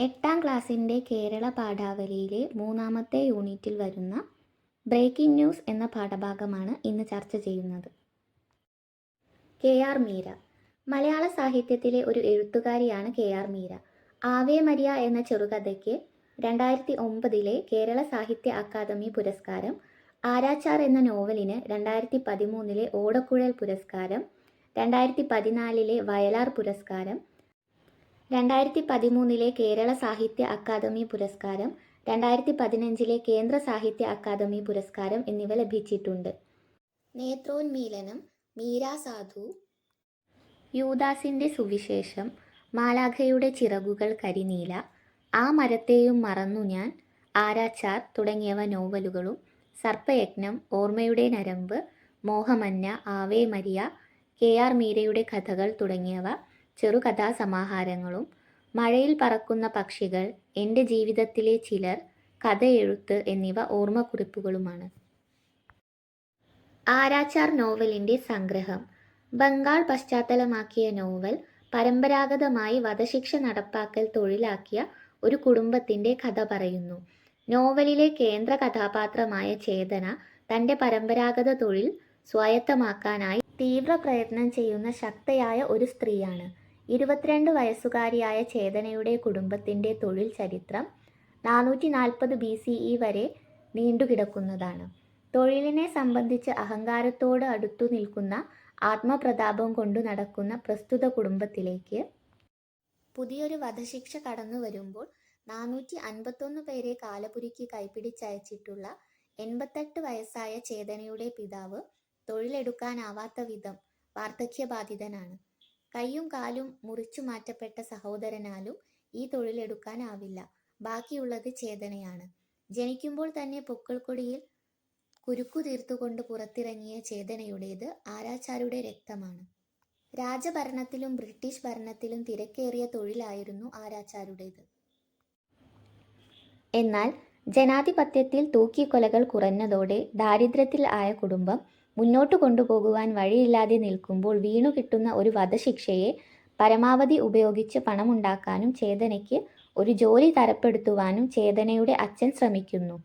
എട്ടാം ക്ലാസ്സിന്റെ കേരള പാഠാവലിയിലെ മൂന്നാമത്തെ യൂണിറ്റിൽ വരുന്ന ബ്രേക്കിംഗ് ന്യൂസ് എന്ന പാഠഭാഗമാണ് ഇന്ന് ചർച്ച ചെയ്യുന്നത്. K R Meera. മലയാള സാഹിത്യത്തിലെ ഒരു എഴുത്തുകാരിയാണ് K R Meera. Ave Maria എന്ന ചെറുകഥയ്ക്ക് രണ്ടായിരത്തി ഒമ്പതിലെ കേരള സാഹിത്യ അക്കാദമി പുരസ്കാരം ആരാച്ചാർ എന്ന നോവലിന് രണ്ടായിരത്തി പതിമൂന്നിലെ ഓടക്കുഴൽ പുരസ്കാരം രണ്ടായിരത്തി പതിനാലിലെ വയലാർ പുരസ്കാരം രണ്ടായിരത്തി പതിമൂന്നിലെ കേരള സാഹിത്യ അക്കാദമി പുരസ്കാരം രണ്ടായിരത്തി പതിനഞ്ചിലെ കേന്ദ്ര സാഹിത്യ അക്കാദമി പുരസ്കാരം എന്നിവ ലഭിച്ചിട്ടുണ്ട്. നേത്രോന്മീലനം മീരാ സാധു. യൂദാസിന്റെ സുവിശേഷം മാലാഖയുടെ ചിറകുകൾ കരിനീല ആ മരത്തെയും മറന്നു ഞാൻ ആരാച്ചാർ തുടങ്ങിയവ നോവലുകളും സർപ്പയജ്ഞം ഓർമ്മയുടെ നരമ്പ് മോഹമന്ന ആവേ മരിയ കെ ആർ മീരയുടെ കഥകൾ തുടങ്ങിയവ ചെറുകഥാസമാഹാരങ്ങളും മഴയിൽ പറക്കുന്ന പക്ഷികൾ എന്റെ ജീവിതത്തിലെ ചിലർ കഥയെഴുത്ത് എന്നിവ ഓർമ്മക്കുറിപ്പുകളുമാണ്. ആരാച്ചാർ നോവലിന്റെ സംഗ്രഹം. ബംഗാൾ പശ്ചാത്തലമാക്കിയ നോവൽ പരമ്പരാഗതമായി വധശിക്ഷ നടപ്പാക്കൽ തൊഴിലാക്കിയ ഒരു കുടുംബത്തിന്റെ കഥ പറയുന്നു. നോവലിലെ കേന്ദ്ര കഥാപാത്രമായ ചേതന തന്റെ പരമ്പരാഗത തൊഴിൽ സ്വായത്തമാക്കാനായി തീവ്ര പ്രയത്നം ചെയ്യുന്ന ശക്തയായ ഒരു സ്ത്രീയാണ്. ഇരുപത്തിരണ്ട് വയസ്സുകാരിയായ ചേതനയുടെ കുടുംബത്തിന്റെ തൊഴിൽ ചരിത്രം നാനൂറ്റി നാൽപ്പത് ബി സി ഇ വരെ നീണ്ടുകിടക്കുന്നതാണ്. തൊഴിലിനെ സംബന്ധിച്ച് അഹങ്കാരത്തോട് അടുത്തു നിൽക്കുന്ന ആത്മപ്രതാപം കൊണ്ടു നടക്കുന്ന പ്രസ്തുത കുടുംബത്തിലേക്ക് പുതിയൊരു വധശിക്ഷ കടന്നു വരുമ്പോൾ നാനൂറ്റി അൻപത്തൊന്ന് പേരെ കാലപുരിക്ക് കൈപ്പിടിച്ചയച്ചിട്ടുള്ള എൺപത്തെട്ട് വയസ്സായ ചേതനയുടെ പിതാവ് തൊഴിലെടുക്കാനാവാത്ത വിധം വാർദ്ധക്യബാധിതനാണ്. കൈയും കാലും മുറിച്ചു മാറ്റപ്പെട്ട സഹോദരനാലും ഈ തൊഴിലെടുക്കാനാവില്ല. ബാക്കിയുള്ളത് ചേതനയാണ്. ജനിക്കുമ്പോൾ തന്നെ പൊക്കിൾക്കൊടിയിൽ കുരുക്കു തീർത്തുകൊണ്ട് പുറത്തിറങ്ങിയ ചേതനയുടേത് ആരാച്ചാരുടെ രക്തമാണ്. രാജഭരണത്തിലും ബ്രിട്ടീഷ് ഭരണത്തിലും തിരക്കേറിയ തൊഴിലായിരുന്നു ആരാച്ചാരുടേത്. എന്നാൽ ജനാധിപത്യത്തിൽ തൂക്കിക്കൊലകൾ കുറഞ്ഞതോടെ ദാരിദ്ര്യത്തിൽ ആയ കുടുംബം മുന്നോട്ട് കൊണ്ടുപോകുവാൻ വഴിയില്ലാതെ നിൽക്കുമ്പോൾ വീണു കിട്ടുന്ന ഒരു വധശിക്ഷയെ പരമാവധി ഉപയോഗിച്ച് പണമുണ്ടാക്കാനും ചേതനയ്ക്ക് ഒരു ജോലി തരപ്പെടുത്തുവാനും ചേതനയുടെ അച്ഛൻ ശ്രമിക്കുന്നു.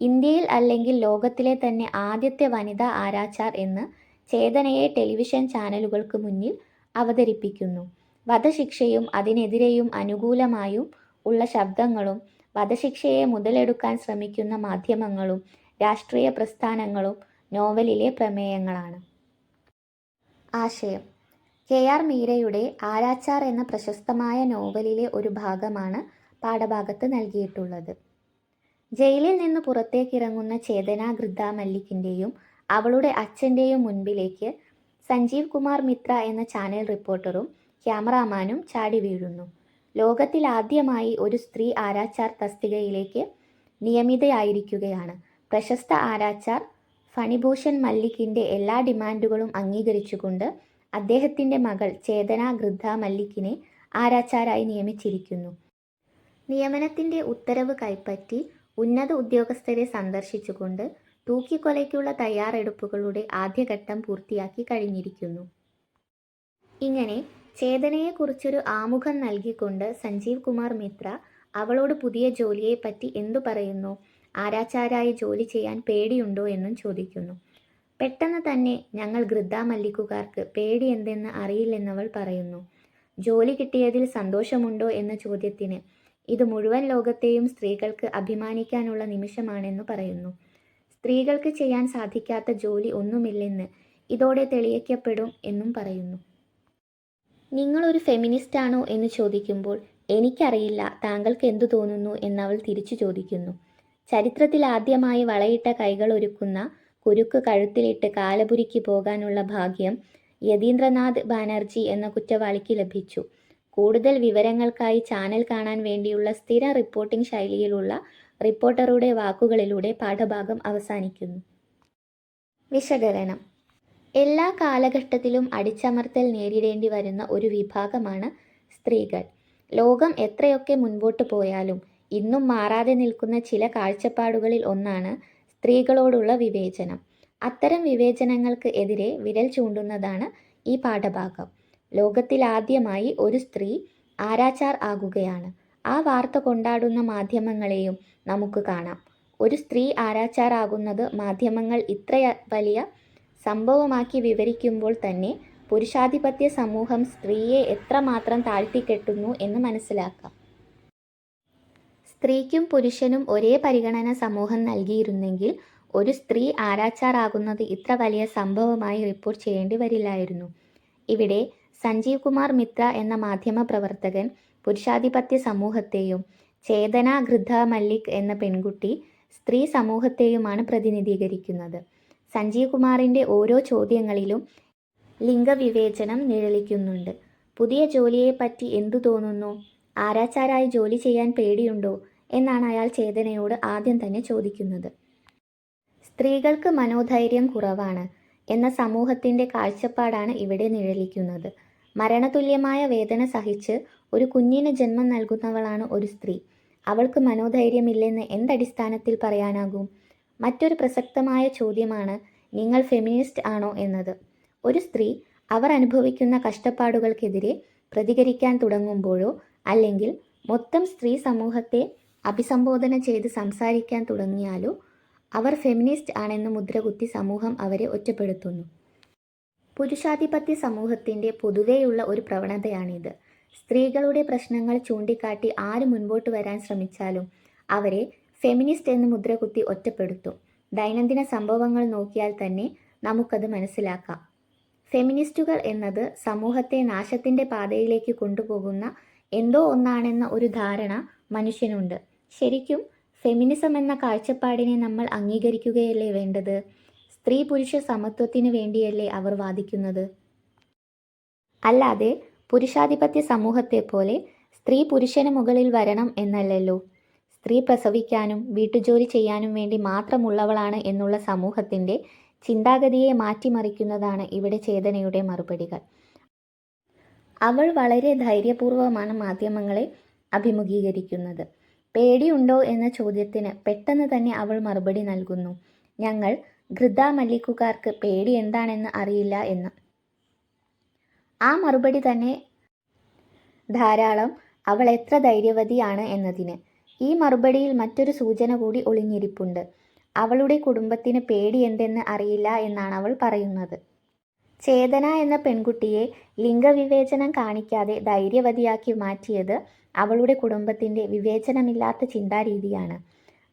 ഇന്ത്യയിൽ അല്ലെങ്കിൽ ലോകത്തിലെ തന്നെ ആദ്യത്തെ വനിതാ ആരാച്ചാർ എന്ന് ചേതനയെ ടെലിവിഷൻ ചാനലുകൾക്ക് മുന്നിൽ അവതരിപ്പിക്കുന്നു. വധശിക്ഷയും അതിനെതിരെയും അനുകൂലമായും ഉള്ള ശബ്ദങ്ങളും വധശിക്ഷയെ മുതലെടുക്കാൻ ശ്രമിക്കുന്ന മാധ്യമങ്ങളും രാഷ്ട്രീയ പ്രസ്ഥാനങ്ങളും നോവലിലെ പ്രമേയങ്ങളാണ്. ആശയം. കെ. ആർ. മീരയുടെ ആരാച്ചാർ എന്ന പ്രശസ്തമായ നോവലിലെ ഒരു ഭാഗമാണ് പാഠഭാഗത്ത് നൽകിയിട്ടുള്ളത്. ജയിലിൽ നിന്ന് പുറത്തേക്കിറങ്ങുന്ന ചേതന ഗൃദ മല്ലിക്കിന്റെയും അവളുടെ അച്ഛന്റെയും മുൻപിലേക്ക് സഞ്ജീവ് കുമാർ മിത്ര എന്ന ചാനൽ റിപ്പോർട്ടറും ക്യാമറാമാനും ചാടി വീഴുന്നു. ലോകത്തിൽ ആദ്യമായി ഒരു സ്ത്രീ ആരാച്ചാർ തസ്തികയിലേക്ക് നിയമിതയായിരിക്കുകയാണ്. പ്രശസ്ത ആരാച്ചാർ ഫണിഭൂഷൺ മല്ലിക്കിന്റെ എല്ലാ ഡിമാൻഡുകളും അംഗീകരിച്ചുകൊണ്ട് അദ്ദേഹത്തിന്റെ മകൾ ചേതന ഗൃദ്ധ മല്ലിക്കിനെ ആരാച്ചാരായി നിയമിച്ചിരിക്കുന്നു. നിയമനത്തിന്റെ ഉത്തരവ് കൈപ്പറ്റി ഉന്നത ഉദ്യോഗസ്ഥരെ സന്ദർശിച്ചുകൊണ്ട് തൂക്കിക്കൊലയ്ക്കുള്ള തയ്യാറെടുപ്പുകളുടെ ആദ്യഘട്ടം പൂർത്തിയാക്കി കഴിഞ്ഞിരിക്കുന്നു. ഇങ്ങനെ ചേതനയെക്കുറിച്ചൊരു ആമുഖം നൽകിക്കൊണ്ട് സഞ്ജീവ് കുമാർ മിത്ര അവളോട് പുതിയ ജോലിയെപ്പറ്റി എന്തു പറയുന്നു? ആരാച്ചാരായി ജോലി ചെയ്യാൻ പേടിയുണ്ടോ എന്നും ചോദിക്കുന്നു. പെട്ടെന്ന് തന്നെ ഞങ്ങൾ ഗൃദ്ധ മല്ലിക്കുകാർക്ക് പേടി എന്തെന്ന് അറിയില്ലെന്നവൾ പറയുന്നു. ജോലി കിട്ടിയതിൽ സന്തോഷമുണ്ടോ എന്ന ചോദ്യത്തിന് ഇത് മുഴുവൻ ലോകത്തെയും സ്ത്രീകൾക്ക് അഭിമാനിക്കാനുള്ള നിമിഷമാണെന്ന് പറയുന്നു. സ്ത്രീകൾക്ക് ചെയ്യാൻ സാധിക്കാത്ത ജോലി ഒന്നുമില്ലെന്ന് ഇതോടെ തെളിയിക്കപ്പെടും എന്നും പറയുന്നു. നിങ്ങളൊരു ഫെമിനിസ്റ്റ് ആണോ എന്ന് ചോദിക്കുമ്പോൾ എനിക്കറിയില്ല താങ്കൾക്ക് എന്തു തോന്നുന്നു എന്നവൾ തിരിച്ചു ചോദിക്കുന്നു. ചരിത്രത്തിൽ ആദ്യമായി വളയിട്ട കൈകൾ ഒരുക്കുന്ന കുരുക്ക് കഴുത്തിലിട്ട് കാലപുരിക്ക് പോകാനുള്ള ഭാഗ്യം യതീന്ദ്രനാഥ് ബാനർജി എന്ന കുറ്റവാളിക്ക് ലഭിച്ചു. കൂടുതൽ വിവരങ്ങൾക്കായി ചാനൽ കാണാൻ വേണ്ടിയുള്ള സ്ഥിര റിപ്പോർട്ടിംഗ് ശൈലിയിലുള്ള റിപ്പോർട്ടറുടെ വാക്കുകളിലൂടെ പാഠഭാഗം അവസാനിക്കുന്നു. വിശകലനം. എല്ലാ കാലഘട്ടത്തിലും അടിച്ചമർത്തൽ നേരിടേണ്ടി വരുന്ന ഒരു വിഭാഗമാണ് സ്ത്രീകൾ. ലോകം എത്രയൊക്കെ മുൻപോട്ട് പോയാലും ഇന്നും മാറാതെ നിൽക്കുന്ന ചില കാഴ്ചപ്പാടുകളിൽ ഒന്നാണ് സ്ത്രീകളോടുള്ള വിവേചനം. അത്തരം വിവേചനങ്ങൾക്ക് എതിരെ വിരൽ ചൂണ്ടുന്നതാണ് ഈ പാഠഭാഗം. ലോകത്തിൽ ആദ്യമായി ഒരു സ്ത്രീ ആരാച്ചാർ ആകുകയാണ്. ആ വാർത്ത കൊണ്ടാടുന്ന മാധ്യമങ്ങളെയും നമുക്ക് കാണാം. ഒരു സ്ത്രീ ആരാച്ചാറാകുന്നത് മാധ്യമങ്ങൾ ഇത്ര വലിയ സംഭവമാക്കി വിവരിക്കുമ്പോൾ തന്നെ പുരുഷാധിപത്യ സമൂഹം സ്ത്രീയെ എത്രമാത്രം താഴ്ത്തിക്കെട്ടുന്നു എന്ന് മനസ്സിലാക്കാം. സ്ത്രീക്കും പുരുഷനും ഒരേ പരിഗണന സമൂഹം നൽകിയിരുന്നെങ്കിൽ ഒരു സ്ത്രീ ആരാച്ചാറാകുന്നത് ഇത്ര വലിയ സംഭവമായി റിപ്പോർട്ട് ചെയ്യേണ്ടി വരില്ലായിരുന്നു. ഇവിടെ സഞ്ജീവ് കുമാർ മിത്ര എന്ന മാധ്യമ പ്രവർത്തകൻ പുരുഷാധിപത്യ സമൂഹത്തെയും ചേതന ഗൃദ്ധ മല്ലിക് എന്ന പെൺകുട്ടി സ്ത്രീ സമൂഹത്തെയുമാണ് പ്രതിനിധീകരിക്കുന്നത്. സഞ്ജീവ് കുമാറിന്റെ ഓരോ ചോദ്യങ്ങളിലും ലിംഗവിവേചനം നിഴലിക്കുന്നുണ്ട്. പുതിയ ജോലിയെപ്പറ്റി എന്തു തോന്നുന്നു? ആരാച്ചാരായി ജോലി ചെയ്യാൻ പേടിയുണ്ടോ? എന്നാണ് അയാൾ ചേതനയോട് ആദ്യം തന്നെ ചോദിക്കുന്നത്. സ്ത്രീകൾക്ക് മനോധൈര്യം കുറവാണ് എന്ന സമൂഹത്തിന്റെ കാഴ്ചപ്പാടാണ് ഇവിടെ നിഴലിക്കുന്നത്. മരണതുല്യമായ വേദന സഹിച്ച് ഒരു കുഞ്ഞിന് ജന്മം നൽകുന്നവളാണ് ഒരു സ്ത്രീ. അവൾക്ക് മനോധൈര്യമില്ലെന്ന് എന്തടിസ്ഥാനത്തിൽ പറയാനാകും? മറ്റൊരു പ്രസക്തമായ ചോദ്യമാണ് നിങ്ങൾ ഫെമിനിസ്റ്റ് ആണോ? എന്നത്. ഒരു സ്ത്രീ അവർ അനുഭവിക്കുന്ന കഷ്ടപ്പാടുകൾക്കെതിരെ പ്രതികരിക്കാൻ തുടങ്ങുമ്പോഴോ അല്ലെങ്കിൽ മൊത്തം സ്ത്രീ സമൂഹത്തെ അഭിസംബോധന ചെയ്ത് സംസാരിക്കാൻ തുടങ്ങിയാലോ അവർ ഫെമിനിസ്റ്റ് ആണെന്ന് മുദ്രകുത്തി സമൂഹം അവരെ ഒറ്റപ്പെടുത്തുന്നു. പുരുഷാധിപത്യ സമൂഹത്തിന്റെ പൊതുവെയുള്ള ഒരു പ്രവണതയാണിത്. സ്ത്രീകളുടെ പ്രശ്നങ്ങൾ ചൂണ്ടിക്കാട്ടി ആര് മുൻപോട്ട് വരാൻ ശ്രമിച്ചാലും അവരെ ഫെമിനിസ്റ്റ് എന്ന് മുദ്രകുത്തി ഒറ്റപ്പെടുത്തും. ദൈനംദിന സംഭവങ്ങൾ നോക്കിയാൽ തന്നെ നമുക്കത് മനസ്സിലാക്കാം. ഫെമിനിസ്റ്റുകൾ എന്നത് സമൂഹത്തെ നാശത്തിന്റെ പാതയിലേക്ക് കൊണ്ടുപോകുന്ന എന്തോ ഒന്നാണെന്ന ഒരു ധാരണ മനുഷ്യനുണ്ട്. ശരിക്കും ഫെമിനിസം എന്ന കാഴ്ചപ്പാടിനെ നമ്മൾ അംഗീകരിക്കുകയല്ലേ വേണ്ടത്? സ്ത്രീ പുരുഷ സമത്വത്തിന് വേണ്ടിയല്ലേ അവർ വാദിക്കുന്നത്? അല്ലാതെ പുരുഷാധിപത്യ സമൂഹത്തെ പോലെ സ്ത്രീ പുരുഷന് മുകളിൽ വരണം എന്നല്ലല്ലോ. സ്ത്രീ പ്രസവിക്കാനും വീട്ടുജോലി ചെയ്യാനും വേണ്ടി മാത്രമുള്ളവളാണ് എന്നുള്ള സമൂഹത്തിന്റെ ചിന്താഗതിയെ മാറ്റിമറിക്കുന്നതാണ് ഇവിടെ ചേതനയുടെ മറുപടികൾ. അവൾ വളരെ ധൈര്യപൂർവമാണ് മാധ്യമങ്ങളെ അഭിമുഖീകരിക്കുന്നത്. പേടിയുണ്ടോ എന്ന ചോദ്യത്തിന് പെട്ടെന്ന് തന്നെ അവൾ മറുപടി നൽകുന്നു. ഞങ്ങൾ ഘൃത മല്ലിക്കുകാർക്ക് പേടി എന്താണെന്ന് അറിയില്ല എന്ന്. ആ മറുപടി തന്നെ ധാരാളം അവൾ എത്ര ധൈര്യവതിയാണ് എന്നതിന്. ഈ മറുപടിയിൽ മറ്റൊരു സൂചന കൂടി ഒളിഞ്ഞിരിപ്പുണ്ട്. അവളുടെ കുടുംബത്തിന് പേടി എന്തെന്ന് അറിയില്ല എന്നാണ് അവൾ പറയുന്നത്. ചേതന എന്ന പെൺകുട്ടിയെ ലിംഗവിവേചനം കാണിക്കാതെ ധൈര്യവതിയാക്കി മാറ്റിയത് അവളുടെ കുടുംബത്തിന്റെ വിവേചനമില്ലാത്ത ചിന്താരീതിയാണ്.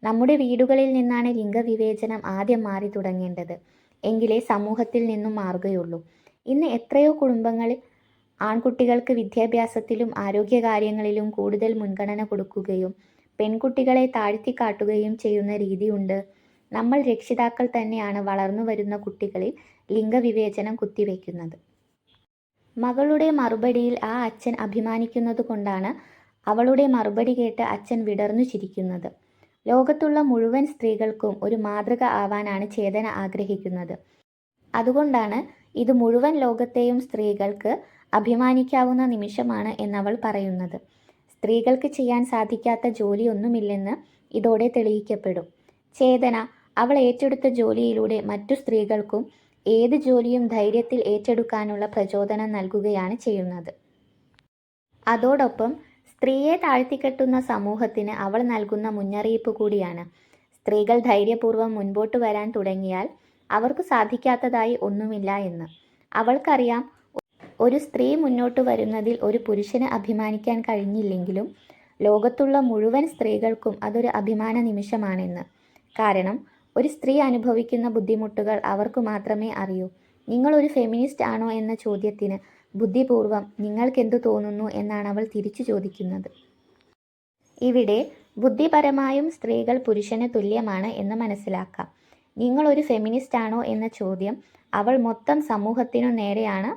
നമ്മുടെ വീടുകളിൽ നിന്നാണ് ലിംഗവിവേചനം ആദ്യം മാറി തുടങ്ങേണ്ടത്. എങ്കിലേ സമൂഹത്തിൽ നിന്നും മാറുകയുള്ളൂ. ഇന്ന് എത്രയോ കുടുംബങ്ങളിൽ ആൺകുട്ടികൾക്ക് വിദ്യാഭ്യാസത്തിലും ആരോഗ്യകാര്യങ്ങളിലും കൂടുതൽ മുൻഗണന കൊടുക്കുകയും പെൺകുട്ടികളെ താഴ്ത്തിക്കാട്ടുകയും ചെയ്യുന്ന രീതിയുണ്ട്. നമ്മൾ രക്ഷിതാക്കൾ തന്നെയാണ് വളർന്നു വരുന്ന കുട്ടികളിൽ ലിംഗവിവേചനം കുത്തിവെക്കുന്നത്. മകളുടെ മറുപടിയിൽ ആ അച്ഛൻ അഭിമാനിക്കുന്നത് കൊണ്ടാണ് അവളുടെ മറുപടി കേട്ട് അച്ഛൻ വിടർന്നു ചിരിക്കുന്നത്. ലോകത്തുള്ള മുഴുവൻ സ്ത്രീകൾക്കും ഒരു മാതൃക ആവാനാണ് ചേതന ആഗ്രഹിക്കുന്നത്. അതുകൊണ്ടാണ് ഇത് മുഴുവൻ ലോകത്തെയും സ്ത്രീകൾക്ക് അഭിമാനിക്കാവുന്ന നിമിഷമാണ് എന്നവൾ പറയുന്നത്. സ്ത്രീകൾക്ക് ചെയ്യാൻ സാധിക്കാത്ത ജോലിയൊന്നുമില്ലെന്ന് ഇതോടെ തെളിയിക്കപ്പെടും. ചേതന അവൾ ഏറ്റെടുത്ത ജോലിയിലൂടെ മറ്റു സ്ത്രീകൾക്കും ഏത് ജോലിയും ധൈര്യത്തിൽ ഏറ്റെടുക്കാനുള്ള പ്രചോദനം നൽകുകയാണ് ചെയ്യുന്നത്. അതോടൊപ്പം സ്ത്രീയെ താഴ്ത്തിക്കെട്ടുന്ന സമൂഹത്തിന് അവൾ നൽകുന്ന മുന്നറിയിപ്പ് കൂടിയാണ്. സ്ത്രീകൾ ധൈര്യപൂർവം മുൻപോട്ട് വരാൻ തുടങ്ങിയാൽ അവർക്ക് സാധിക്കാത്തതായി ഒന്നുമില്ല എന്ന്. അവൾക്കറിയാം ഒരു സ്ത്രീ മുന്നോട്ട് വരുന്നതിൽ ഒരു പുരുഷന് അഭിമാനിക്കാൻ കഴിഞ്ഞില്ലെങ്കിലും ലോകത്തുള്ള മുഴുവൻ സ്ത്രീകൾക്കും അതൊരു അഭിമാന നിമിഷമാണെന്ന്. കാരണം ഒരു സ്ത്രീ അനുഭവിക്കുന്ന ബുദ്ധിമുട്ടുകൾ അവർക്ക് മാത്രമേ അറിയൂ. നിങ്ങൾ ഒരു ഫെമിനിസ്റ്റ് ആണോ? എന്ന ചോദ്യത്തിന് ബുദ്ധിപൂർവം നിങ്ങൾക്കെന്തു തോന്നുന്നു എന്നാണ് അവൾ തിരിച്ചു ചോദിക്കുന്നത്. ഇവിടെ ബുദ്ധിപരമായും സ്ത്രീകൾ പുരുഷന് തുല്യമാണ് എന്ന് മനസ്സിലാക്കാം. നിങ്ങളൊരു ഫെമിനിസ്റ്റ് ആണോ എന്ന ചോദ്യം അവൾ മൊത്തം സമൂഹത്തിനു നേരെയാണ്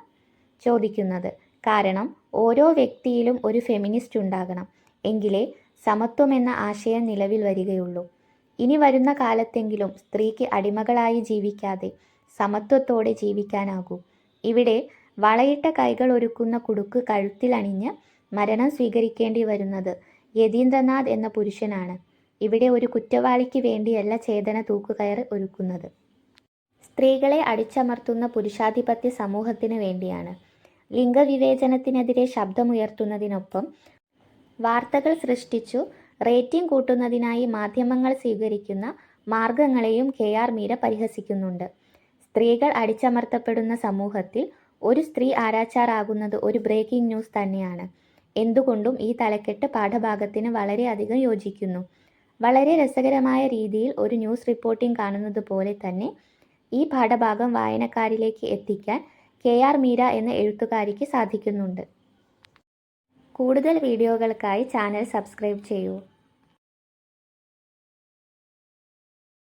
ചോദിക്കുന്നത്. കാരണം ഓരോ വ്യക്തിയിലും ഒരു ഫെമിനിസ്റ്റ് ഉണ്ടാകണം എങ്കിലേ സമത്വം എന്ന ആശയം നിലവിൽ വരികയുള്ളൂ. ഇനി വരുന്ന കാലത്തെങ്കിലും സ്ത്രീക്ക് അടിമകളായി ജീവിക്കാതെ സമത്വത്തോടെ ജീവിക്കാനാകൂ. ഇവിടെ വളയിട്ട കൈകൾ ഒരുക്കുന്ന കുടുക്ക് കഴുത്തിലണിഞ്ഞ് മരണം സ്വീകരിക്കേണ്ടി വരുന്നത് യതീന്ദ്രനാഥ് എന്ന പുരുഷനാണ്. ഇവിടെ ഒരു കുറ്റവാളിക്ക് വേണ്ടിയല്ല ചേതന തൂക്കുകയർ ഒരുക്കുന്നത്. സ്ത്രീകളെ അടിച്ചമർത്തുന്ന പുരുഷാധിപത്യ സമൂഹത്തിന് വേണ്ടിയാണ്. ലിംഗവിവേചനത്തിനെതിരെ ശബ്ദമുയർത്തുന്നതിനൊപ്പം വാർത്തകൾ സൃഷ്ടിച്ചു റേറ്റിംഗ് കൂട്ടുന്നതിനായി മാധ്യമങ്ങൾ സ്വീകരിക്കുന്ന മാർഗങ്ങളെയും കെ ആർ മീര പരിഹസിക്കുന്നുണ്ട്. സ്ത്രീകൾ അടിച്ചമർത്തപ്പെടുന്ന സമൂഹത്തിൽ ഒരു സ്ത്രീ ആരാച്ചാറാകുന്നത് ഒരു ബ്രേക്കിംഗ് ന്യൂസ് തന്നെയാണ്. എന്തുകൊണ്ടും ഈ തലക്കെട്ട് പാഠഭാഗത്തിന് വളരെയധികം യോജിക്കുന്നു. വളരെ രസകരമായ രീതിയിൽ ഒരു ന്യൂസ് റിപ്പോർട്ടിംഗ് കാണുന്നത് പോലെ തന്നെ ഈ പാഠഭാഗം വായനക്കാരിലേക്ക് എത്തിക്കാൻ കെ ആർ മീര എന്ന എഴുത്തുകാരിക്ക് സാധിക്കുന്നുണ്ട്. കൂടുതൽ വീഡിയോകൾക്കായി ചാനൽ സബ്സ്ക്രൈബ് ചെയ്യൂ.